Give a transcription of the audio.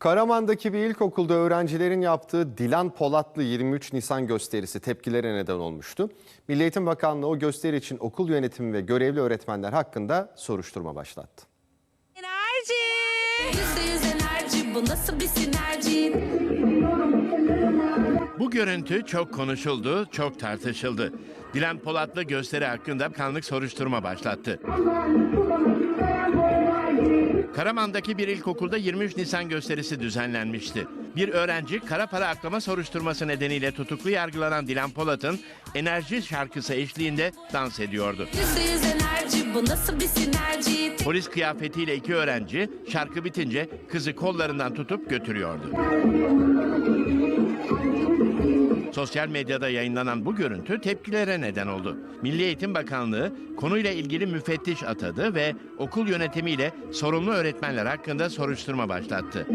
Karaman'daki bir ilkokulda öğrencilerin yaptığı Dilan Polatlı 23 Nisan gösterisi tepkilere neden olmuştu. Milli Eğitim Bakanlığı o gösteri için okul yönetimi ve görevli öğretmenler hakkında soruşturma başlattı. Enerji. Bu nasıl bir sinerji? Bu görüntü çok konuşuldu, çok tartışıldı. Dilan Polatlı gösteri hakkında kanlık soruşturma başlattı. Karaman'daki bir ilkokulda 23 Nisan gösterisi düzenlenmişti. Bir öğrenci kara para aklama soruşturması nedeniyle tutuklu yargılanan Dilan Polat'ın enerji şarkısı eşliğinde dans ediyordu. Enerji bu nasıl bir sinerji? Polis kıyafetiyle iki öğrenci şarkı bitince kızı kollarından tutup götürüyordu. Sosyal medyada yayınlanan bu görüntü tepkilere neden oldu. Milli Eğitim Bakanlığı konuyla ilgili müfettiş atadı ve okul yönetimiyle sorumlu öğretmenler hakkında soruşturma başlattı.